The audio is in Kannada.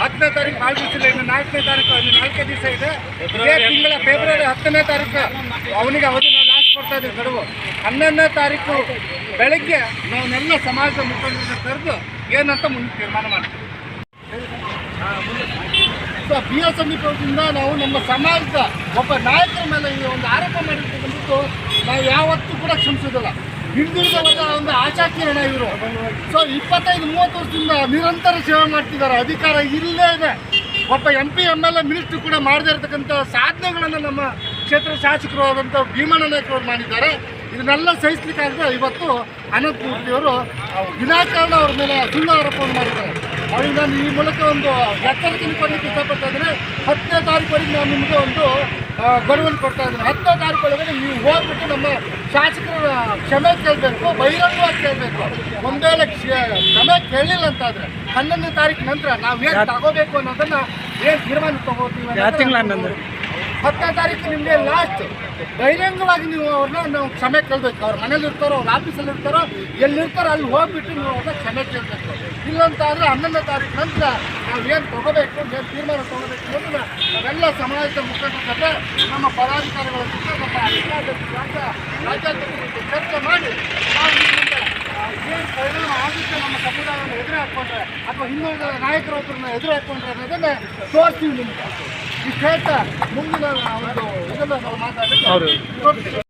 ಹತ್ತನೇ ತಾರೀಕು ಇಲ್ಲ ಇನ್ನು ನಾಲ್ಕನೇ ತಾರೀಕು ಇನ್ನು ನಾಲ್ಕೇ ದಿವಸ ಇದೆ. ಇದೇ ತಿಂಗಳ ಫೆಬ್ರವರಿ ಹತ್ತನೇ ತಾರೀಕು ಅವನಿಗೆ ಅವಧಿ ನಾವು ಲಾಸ್ಟ್ ಕೊಡ್ತಾ ಇದ್ದೀವಿ ಗಡುವು. ಹನ್ನೊಂದನೇ ತಾರೀಕು ಬೆಳಗ್ಗೆ ನಾವೆಲ್ಲ ಸಮಾಜದ ಮುಖಂಡರನ್ನ ಕರೆದು ಏನಂತ ಮುಂದೆ ತೀರ್ಮಾನ ಮಾಡ್ತೀವಿ. ಸೊ ಬಿ ಎಸ್ ಸಮೀಪದಿಂದ ನಾವು ನಮ್ಮ ಸಮಾಜದ ಒಬ್ಬ ನಾಯಕರ ಮೇಲೆ ಈ ಒಂದು ಆರೋಪ ಮಾಡಿರ್ತಕ್ಕಂಥದ್ದು ನಾವು ಯಾವತ್ತೂ ಕೂಡ ಕ್ಷಮಿಸೋದಿಲ್ಲ ವರ್ಗ ಒಂದು ಆಶಾಕಿರಣ ಇವರು. ಸೊ ಇಪ್ಪತ್ತೈದು, ಮೂವತ್ತು ವರ್ಷದಿಂದ ನಿರಂತರ ಸೇವೆ ಮಾಡ್ತಿದ್ದಾರೆ. ಅಧಿಕಾರ ಇಲ್ಲದೇ ಇದೆ. ಒಬ್ಬ M P M L A minister ಕೂಡ ಮಾಡದೇ ಇರತಕ್ಕಂಥ ಸಾಧನೆಗಳನ್ನು ನಮ್ಮ ಕ್ಷೇತ್ರ ಶಾಸಕರು ಆದಂಥ ಭೀಮಣ್ಣ ನಾಯ್ಕರವರು ಮಾಡಿದ್ದಾರೆ. ಇದನ್ನೆಲ್ಲ ಸಹಿಸ್ಲಿಕ್ಕಾಗದೆ ಇವತ್ತು ಅನಂತ ಮೂರ್ತಿಯವರು ವಿನಾಕಾರಣ ಅವ್ರ ಮೇಲೆ ಸುಳ್ಳು ಆರೋಪವನ್ನು ಮಾಡಿದ್ದಾರೆ. ಅವ್ರಿಗೆ ನಾನು ಈ ಮೂಲಕ ಒಂದು ಎಚ್ಚರಿಕೆಯನ್ನು ಕೊಡಲಿಕ್ಕೆ ಇಷ್ಟಪಡ್ತಾ ಇದ್ದೀನಿ. ಹತ್ತನೇ ತಾರೀಕುವರೆಗೆ ನಾನು ನಿಮಗೆ ಒಂದು ಗಡುವನ್ನು ಕೊಡ್ತಾ ಇದ್ದೀನಿ. ಹತ್ತನೇ ತಾರೀಕು ನೀವು ಹೋಗ್ಬಿಟ್ಟು ನಮ್ಮ ಶಾಸಕರ ಕ್ಷಮೆ ಕೇಳಬೇಕು ಬಹಿರಂಗವಾಗಿ ಕೇಳಬೇಕು. ಒಂದೇ ಲಕ್ಷ ಕ್ಷ- ಕ್ಷಮೆ ಕೇಳಲಿಲ್ಲ ಅಂತಾದ್ರೆ ಹನ್ನೊಂದನೇ ತಾರೀಕು ನಂತರ ನಾವು ಏನು ತಗೋಬೇಕು ಅನ್ನೋದನ್ನ ಏನು ತೀರ್ಮಾನ ತಗೋತೀವಿ ಹತ್ತನೇ ತಾರೀಕು ನಿಮಗೆ ಲಾಸ್ಟ್ ಬಹಿರಂಗವಾಗಿ ನೀವು ಅವ್ರನ್ನ ನಾವು ಕ್ಷಮೆ ಕೇಳಬೇಕು. ಅವ್ರ ಮನೇಲಿ ಇರ್ತಾರೋ ಅವ್ರ ಆಫೀಸಲ್ಲಿ ಇರ್ತಾರೋ ಎಲ್ಲಿರ್ತಾರೋ ಅಲ್ಲಿ ಹೋಗ್ಬಿಟ್ಟು ನೀವು ಅವ್ರನ್ನ ಕ್ಷಮೆ ಕೇಳಬೇಕು. ಇಲ್ಲಂತ ಆದರೆ ಹನ್ನೊಂದನೇ ತಾರೀಕು ನಂತರ ನಾವು ಏನು ತಗೋಬೇಕು ಏನು ತೀರ್ಮಾನ ತಗೋಬೇಕು ಅನ್ನೋದನ್ನ ನಾವೆಲ್ಲ ಸಮಾಜದ ಮುಖಂಡರ ಜೊತೆ ನಮ್ಮ ಪದಾಧಿಕಾರಿಗಳ ಜೊತೆ ನಮ್ಮ ಎದುರು ಹಾಕ್ಕೊಂಡ್ರೆ ಅಥವಾ ಹಿಂದುಳಿದ ನಾಯಕರೊಬ್ಬರನ್ನ ಎದುರು ಹಾಕೊಂಡ್ರೆ ಅನ್ನೋದನ್ನ ತೋರಿಸ್ತೀವಿ ನಿಮ್ಗೆ. ಈ ಕ್ಷೇತ್ರ ಮುಂದಿನ ಒಂದು ಇದನ್ನು ನಾವು ತೋರಿಸ್ತೀವಿ.